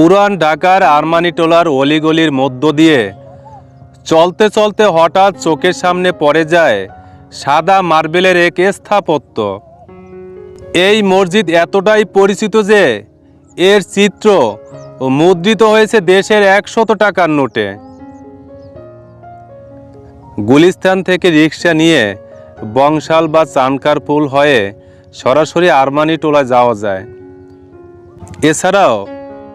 পুরান ঢাকার আরমানিটোলার অলিগলির মধ্য দিয়ে চলতে চলতে হঠাৎ চোখের সামনে পড়ে যায় সাদা মার্বেলের এক স্থাপত্য। এই মসজিদ এতটাই পরিচিত যে এর চিত্র মুদ্রিত হয়েছে দেশের একশত টাকার নোটে। গুলিস্তান থেকে রিক্সা নিয়ে বংশাল বা চানকার পুল হয়ে সরাসরি আরমানি টোলা যাওয়া যায়। এছাড়াও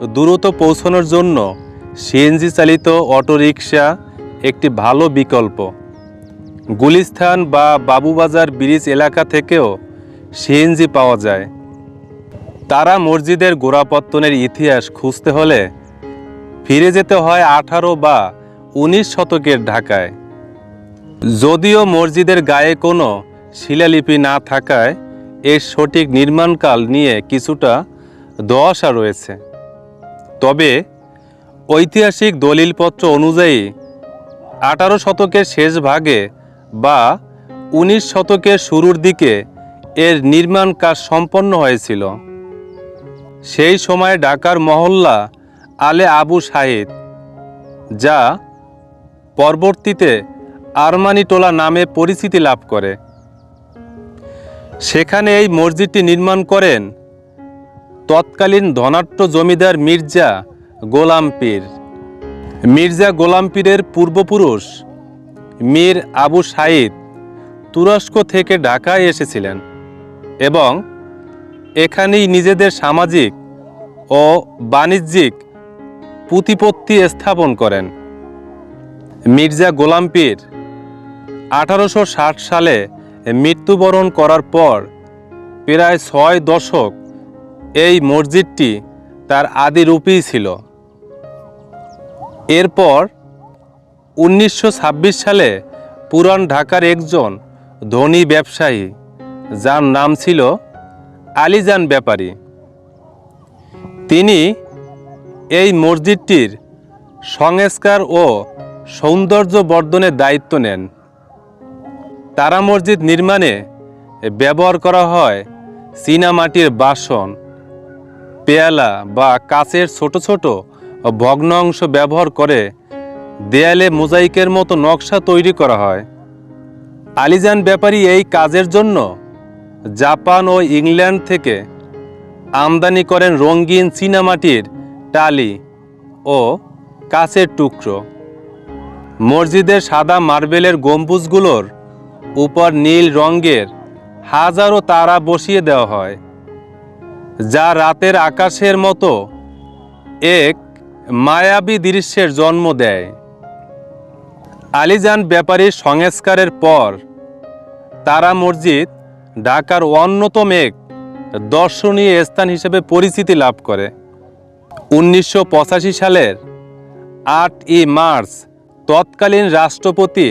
দ্রুত পৌঁছানোর জন্য সিএনজি চালিত অটোরিকশা একটি ভালো বিকল্প। গুলিস্থান বা বাবুবাজার ব্রিজ এলাকা থেকেও সিএনজি পাওয়া যায়। তারা মসজিদের গোড়াপত্তনের ইতিহাস খুঁজতে হলে ফিরে যেতে হয় আঠারো বা উনিশ শতকের ঢাকায়। যদিও মসজিদের গায়ে কোনো শিলালিপি না থাকায় এর সঠিক নির্মাণকাল নিয়ে কিছুটা দশা রয়েছে। তবে ঐতিহাসিক দলিলপত্র অনুযায়ী আঠারো শতকের শেষ ভাগে বা উনিশ শতকের শুরুর দিকে এর নির্মাণ কাজ সম্পন্ন হয়েছিল। সেই সময় ঢাকার মহল্লা আলে আবু সাহিদ যা পরবর্তীতে আরমানিটোলা নামে পরিচিতি লাভ করে। সেখানে এই মসজিদটি নির্মাণ করেন তৎকালীন ধনাট্য জমিদার মির্জা গোলাম পীর। মির্জা গোলাম পীরের পূর্বপুরুষ মীর আবু সাইদ তুরস্ক থেকে ঢাকায় এসেছিলেন এবং এখানেই নিজেদের সামাজিক ও বাণিজ্যিক প্রতিপত্তি স্থাপন করেন। মির্জা গোলাম পীর আঠারোশো ষাট সালে মৃত্যুবরণ করার পর প্রায় ছয় দশক এই মসজিদটি তার আদি রূপেই ছিল। এরপর উনিশশো ছাব্বিশ সালে পুরান ঢাকার একজন ধনী ব্যবসায়ী, যার নাম ছিল আলিজান ব্যাপারী। তিনি এই মসজিদটির সংস্কার ও সৌন্দর্য বর্ধনের দায়িত্ব নেন। তারা মসজিদ নির্মাণে ব্যবহার করা হয় চীনামাটির বাসন পেয়ালা বা কাচের ছোট ছোট ভগ্ন অংশ ব্যবহার করে দেয়ালে মোজাইকের মতো নকশা তৈরি করা হয়। আলিজান ব্যাপারী এই কাজের জন্য জাপান ও ইংল্যান্ড থেকে আমদানি করেন রঙিন চীনামাটির টালি ও কাচের টুকরো। মসজিদের সাদা মার্বেলের গম্বুজগুলোর উপর নীল রঙের হাজারো তারা বসিয়ে দেওয়া হয়। যা রাতের আকাশের মতো এক মায়াবী দৃশ্যের জন্ম দেয়। আলিজান ব্যাপারীর সংস্কারের পর তারা মসজিদ ঢাকার অন্যতম এক দর্শনীয় স্থান হিসেবে পরিচিতি লাভ করে। উনিশশো পঁচাশি সালের আট ই মার্চ তৎকালীন রাষ্ট্রপতি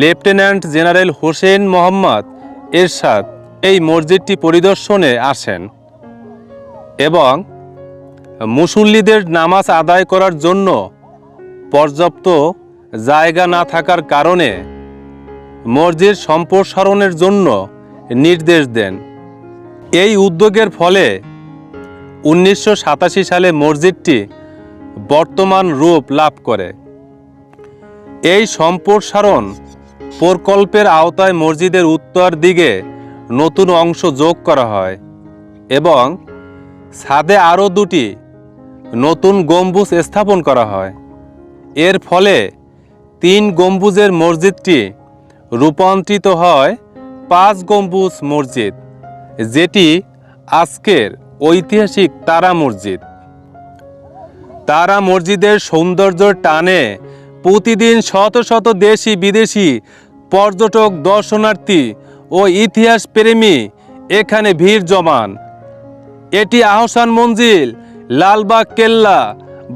লেফটেন্যান্ট জেনারেল হোসেন মোহাম্মদ এরশাদ এই মসজিদটি পরিদর্শনে আসেন। এবং মুসল্লিদের নামাজ আদায় করার জন্য পর্যাপ্ত জায়গা না থাকার কারণে মসজিদ সম্প্রসারণের জন্য নির্দেশ দেন। এই উদ্যোগের ফলে উনিশশো সাতাশি সালে মসজিদটি বর্তমান রূপ লাভ করে। এই সম্প্রসারণ প্রকল্পের আওতায় মসজিদের উত্তর দিকে নতুন অংশ যোগ করা হয় এবং ছাদে আরও দুটি নতুন গম্বুজ স্থাপন করা হয়। এর ফলে তিন গম্বুজের মসজিদটি রূপান্তরিত হয় পাঁচ গম্বুজ মসজিদ, যেটি আজকের ঐতিহাসিক তারা মসজিদ। তারা মসজিদের সৌন্দর্য টানে প্রতিদিন শত শত দেশি বিদেশি পর্যটক, দর্শনার্থী ও ইতিহাস প্রেমী এখানে ভিড় জমান। এটি আহসান মঞ্জিল, লালবাগ কেল্লা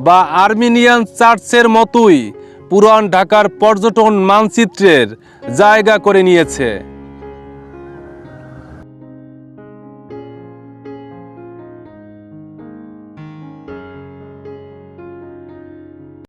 বা আর্মেনিয়ান চার্চের মতোই পুরান ঢাকার পর্যটন মানচিত্রের জায়গা করে নিয়েছে।